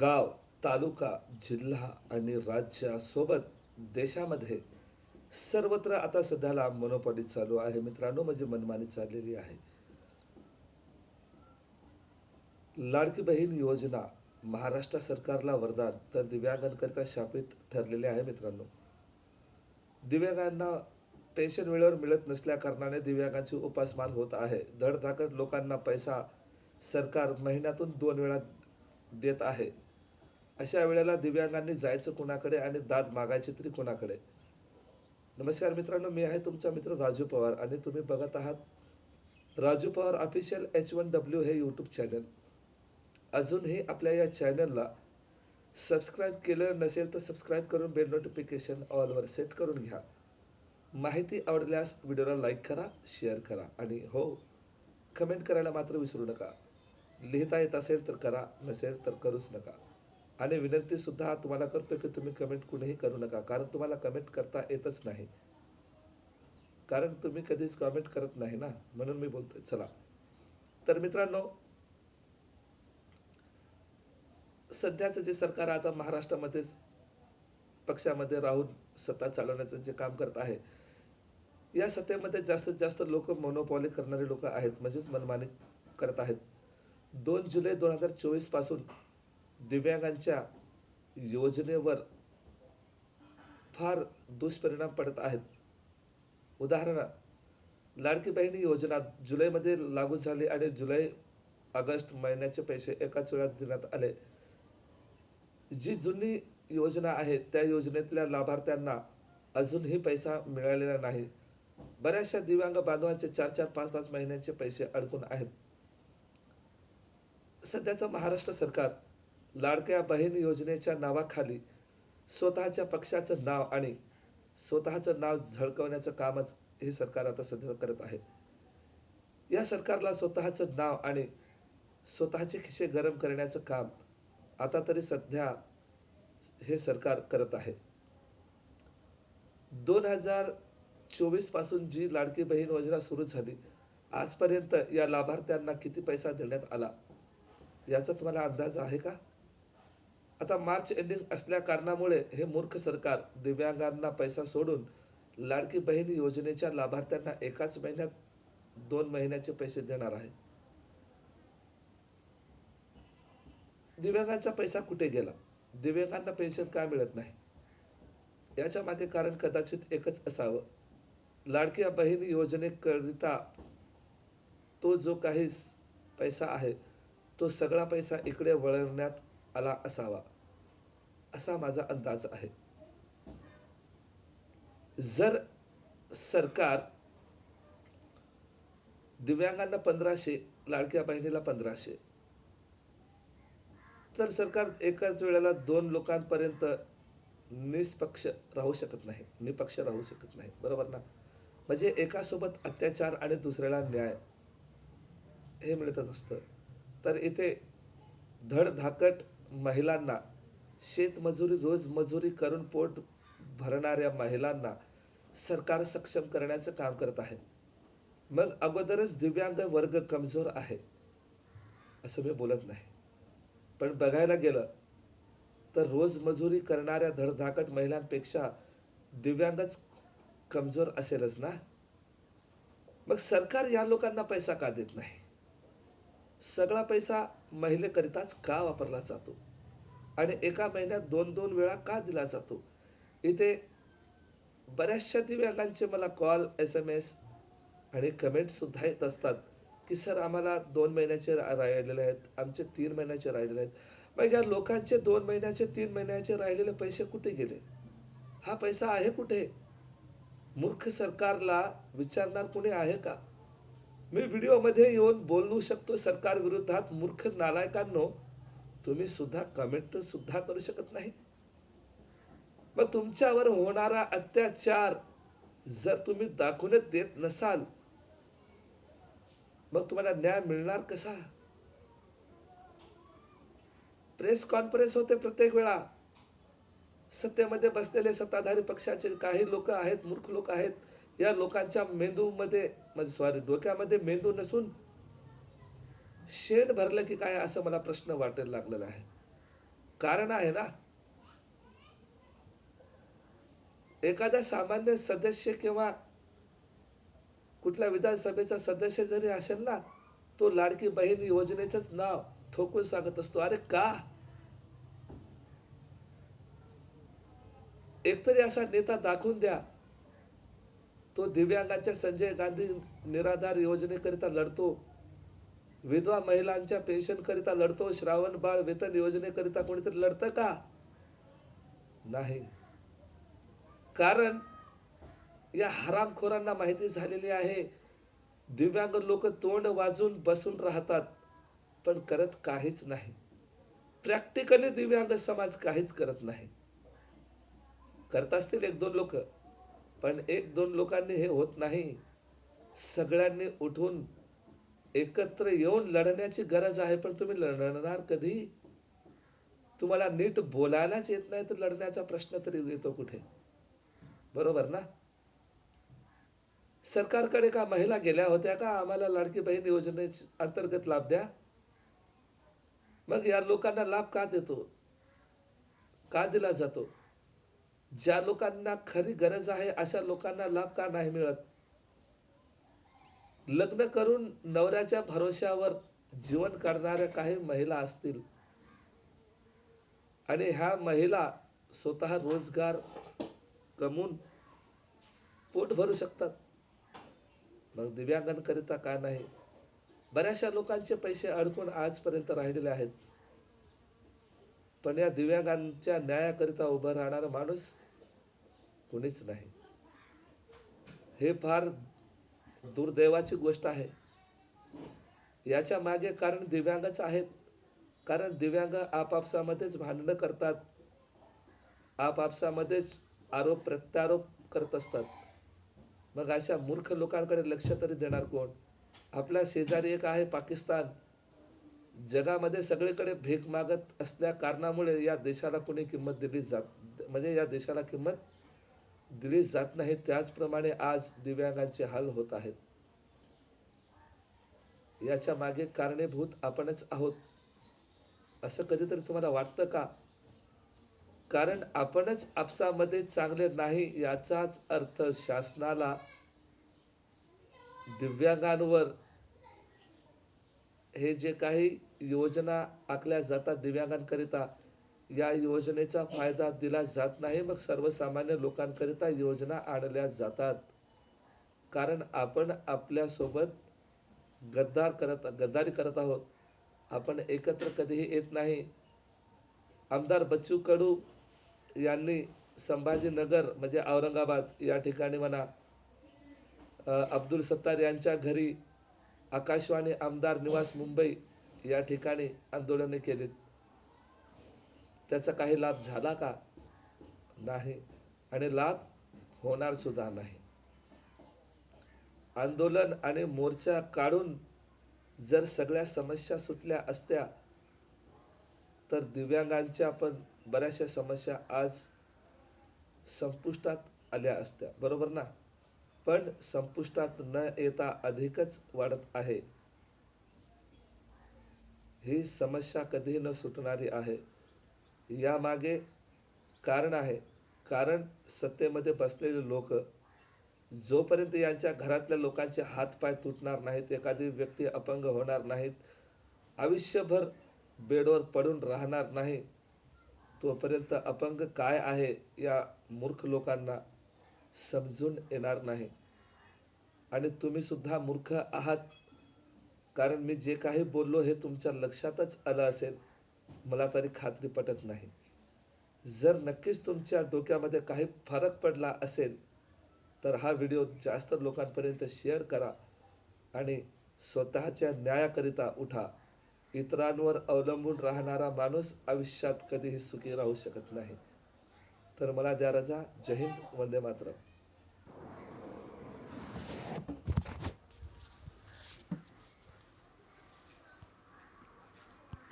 गाव तालुका जिल्हा आणि राज्यासोबत देशामध्ये सर्वत्र आता सध्याला मनोपॉली चालू आहे. मित्रांनो म्हणजे मनमानी चाललेली आहे. लाडकी बहीण योजना महाराष्ट्र सरकारला वरदान तर दिव्यांगांकरिता शापित ठरलेले आहे मित्रांनो. दिव्यांगांना पेन्शन वेळेवर मिळत नसल्या कारणाने दिव्यांगांची उपासमान होत आहे. धडधाकट लोकांना पैसा सरकार महिन्यातून दोन वेळा देत आहे. अशा वेळेला दिव्यांगांनी जायचं कुणाकडे आणि दाद मागायची तरी कुणाकडे? नमस्कार मित्रांनो मी आहे तुमचा मित्र राजू पवार आणि तुम्ही बघत आहात Raju Pawar official H one W हे यूट्यूब चॅनल अजूनही आपल्या या चॅनलला सबस्क्राईब केलं नसेल तर सबस्क्राईब करून बेल नोटिफिकेशन ऑलवर सेट करून घ्या. माहिती आवडल्यास व्हिडिओला लाईक करा शेअर करा आणि हो कमेंट करायला मात्र विसरू नका. लिहिता येत असेल तर करा नसेल तर करूच नका. आणि विनंती सुद्धा तुम्हाला करतो की तुम्ही कमेंट कुणीही करू नका. कारण तुम्हाला कमेंट करता येतच नाही. कारण तुम्ही कधीच कमेंट करत नाही ना? म्हणून मी बोलतोय. चला. तर मित्रांनो सध्याचं जे सरकार आता महाराष्ट्रामध्येच पक्षामध्ये राहून सत्ता चालवण्याचं जे काम करत आहे या सत्तेमध्ये जास्तीत जास्त लोक मोनोपॉली करणारे लोक आहेत. म्हणजेच मनमानी करत आहेत. दोन जुलै दोन हजार चोवीसपासून दिव्यांगांच्या योजनेवर फार दुष्परिणाम पडत आहेत. उदाहरण लाडकी बहिणी योजना जुलैमध्ये लागू झाली आणि जुलै ऑगस्ट महिन्याचे पैसे एकाच वेळात देण्यात आले. जी जुनी योजना आहे त्या योजनेतल्या लाभार्थ्यांना अजूनही पैसा मिळालेला नाही. बऱ्याचशा दिव्यांग बांधवांचे चार चार पाच पाच महिन्यांचे पैसे अडकून आहेत. सध्याचं महाराष्ट्र सरकार लाडक्या बहीण योजनेच्या नावाखाली स्वतःच्या पक्षाचं नाव आणि स्वतःचं नाव झळकवण्याचं कामच हे सरकार आता सध्या करत आहे. या सरकारला स्वतःचं नाव आणि स्वतःचे खिसे गरम करण्याचं काम आता तरी सध्या हे सरकार करत आहे. दोन हजार चोवीसपासून जी लाडकी बहीण योजना सुरू झाली आजपर्यंत या लाभार्थ्यांना किती पैसा देण्यात आला याचा तुम्हाला अंदाज आहे का? आता मार्च एंडिंग असल्या कारणामुळे हे मूर्ख सरकार दिव्यांगांना पैसा सोडून लाडकी बहीण योजनेच्या लाभार्थ्यांना एकाच महिन्यात दोन महिन्याचे पैसे देणार आहे. दिव्यांगांचा पैसा कुठे गेला? दिव्यांगांना पेन्शन का मिळत नाही? याच्या मागे कारण कदाचित एकच असावं. लाडक्या बहीण योजनेकरिता तो जो काही पैसा आहे तो सगळा पैसा इकडे वळवण्यात आला असावा. असा माझा अंदाज आहे. जर सरकार दिव्यांगांना पंधराशे लाडक्या बहिणीला पंधराशे तर सरकार एकाच वेळेला दोन लोकांपर्यंत निष्पक्ष राहू शकत नाही निपक्ष राहू शकत नाही. बरोबर ना? म्हणजे एकासोबत अत्याचार आणि दुसऱ्याला न्याय हे मिळतच असतं. तर इथे धडधाकट महिलांना शेतमजुरी रोज मजुरी करून पोट भरणाऱ्या महिलांना सरकार सक्षम करण्याचं काम करत आहे मग अगोदरच दिव्यांग वर्ग कमजोर आहे असं मी बोलत नाही. पण बघायला गेलं तर रोज मजुरी करणाऱ्या धडधाकट महिलांपेक्षा दिव्यांगच कमजोर असेलच ना? मग सरकार या लोकांना पैसा का देत नाही? सगळा पैसा महिलेकरिताच का वापरला जातो? आणि एका महिन्यात दोन दोन वेळा का दिला जातो? इथे बऱ्याचशा दिव्यांगांचे मला कॉल एस एम एस आणि कमेंटसुद्धा येत असतात की सर आम्हाला दोन महिन्याचे रा- राहिलेले आहेत. आमचे तीन महिन्याचे राहिलेले आहेत. मग या लोकांचे दोन महिन्याचे तीन महिन्याचे राहिलेले पैसे कुठे गेले? हा पैसा आहे कुठे? मूर्ख सरकारला विचारणार कुणी आहे का? मी व्हिडिओमध्ये येऊन बोलू शकतो सरकार विरोधात मूर्ख नालायकांनो तुम्ही सुद्धा कमेंट सुद्धा करू शकत नाही. मग तुमच्यावर होणारा अत्याचार जर तुम्ही दाखवूनच देत नसाल मग तुम्हाला न्याय मिळणार कसा? प्रेस कॉन्फरन्स होते प्रत्येक वेळा. सत्तेमध्ये बसलेले सत्ताधारी पक्षाचे काही लोक आहेत मूर्ख लोक आहेत. या लोकांच्या मेंदूमध्ये म्हणजे सॉरी डोक्यामध्ये मेंदू नसून शेण भरलं की काय असं मला प्रश्न वाटायला लागलेला आहे. कारण आहे ना एखादा सामान्य सदस्य किंवा कुठल्या विधानसभेचा सदस्य जरी असेल ना तो लाडकी बहीण योजनेचंच नाव ठोकून सांगत असतो. अरे का? एकतरी असा नेता दाखवून द्या. तो दिव्यांगाच्या संजय गांधी निराधार योजनेकरिता लढतो. विधवा महिलांच्या पेन्शनकरिता लढतो. श्रावण बाळ वेतन योजनेकरिता कोणीतरी लढतं का? नाही. कारण या हरामखोरांना माहिती झालेली आहे. दिव्यांग लोक तोंड वाजून बसून राहतात पण करत काहीच नाही. प्रॅक्टिकली दिव्यांग समाज काहीच करत नाही. करत असतील एक दोन लोक. पण एक दोन लोकांनी हे होत नाही. सगळ्यांनी उठून एकत्र येऊन लढण्याची गरज आहे पण तुम्ही लढणार कधी? तुम्हाला नीट बोलायलाच येत नाही तर लढण्याचा प्रश्न तरी येतो कुठे? बरोबर ना? सरकारकडे का महिला गेल्या होत्या का? आम्हाला लाडकी बहीण योजने अंतर्गत लाभ द्या. मग या लोकांना लाभ का देतो? का दिला जातो? ज्या लोकांना खरी गरज आहे अशा लोकांना लाभ का नाही मिळत? लग्न करून नवऱ्याच्या भरोश्यावर जीवन काढणाऱ्या काही महिला असतील. आणि ह्या महिला स्वतः रोजगार कमवून पोट भरू शकतात. मग दिव्यांगांकरिता का नाही? बऱ्याचशा लोकांचे पैसे अडकून आजपर्यंत राहिलेले आहेत. पण या दिव्यांगांच्या न्यायाकरिता उभं राहणारा माणूस कोणीच नाही. हे फार दुर्दैवाची गोष्ट आहे. याच्या मागे कारण दिव्यांगच आहेत. कारण दिव्यांग आपापसामध्येच भांडणं करतात. आपापसामध्येच आरोप प्रत्यारोप करत असतात. मग अशा मूर्ख लोकांकडे लक्ष तरी देणार कोण? आपल्या शेजारी एक आहे पाकिस्तान. जगामध्ये सगळीकडे भीक मागत असल्या कारणामुळे या देशाला कोणी किंमत दिली जात म्हणजे या देशाला किंमत दिली जात नाही त्याचप्रमाणे आज दिव्यांगांचे हाल होत आहेत. याच्या मागे कारणीभूत आपणच आहोत. असं कधीतरी तुम्हाला वाटतं का? कारण आपणच आपसामध्ये चांगले नाही याचाच अर्थ शासनाला दिव्यांगांवर हे जे काही योजना आखल्या जातात दिव्यांगांकरिता या योजनेचा फायदा दिला जात नाही मग सर्वसामान्य लोकांकरिता योजना आणल्या जातात. कारण आपण आपल्यासोबत गद्दार करत गद्दारी करत आहोत. आपण एकत्र कधीही येत नाही. आमदार बच्चू कडू यांनी संभाजीनगर म्हणजे औरंगाबाद या ठिकाणी म्हणा अब्दुल सत्तार यांच्या घरी आकाशवाणी आमदार निवास मुंबई या ठिकाणी आंदोलने केलीत. त्याचा काही लाभ झाला का? नाही. आणि लाभ होणार सुद्धा नाही. आंदोलन आणि मोर्चा काढून जर सगळ्या समस्या सुटल्या असत्या तर दिव्यांगांच्या पण बऱ्याचशा समस्या आज संपुष्टात आल्या असत्या. बरोबर ना? पण संपुष्टात न येता अधिकच वाढत आहे. ही समस्या कधी न सुटणारी आहे. यामागे कारण आहे. कारण सत्तेमध्ये बसलेले लोक जोपर्यंत यांच्या घरातल्या लोकांचे हातपाय तुटणार नाहीत एखादी व्यक्ती अपंग होणार नाहीत आयुष्यभर बेडवर पडून राहणार नाही तोपर्यंत अपंग काय आहे या मूर्ख लोकांना समजून येणार नाही. आणि तुम्हीसुद्धा मूर्ख आहात. कारण मी जे काही बोललो हे तुमच्या लक्षातच आलं असेल. मला तरी खात्री पटत नाही. जर नक्कीच तुमच्या डोक्यामध्ये काही फरक पडला असेल तर हा व्हिडिओ जास्त लोकांपर्यंत शेअर करा आणि स्वतःच्या न्यायाकरिता उठा. इतरांवर अवलंबून राहणारा माणूस आयुष्यात कधीही सुखी राहू शकत नाही. तर मला द्या रजा. जय हिंद. वंदे मातरम.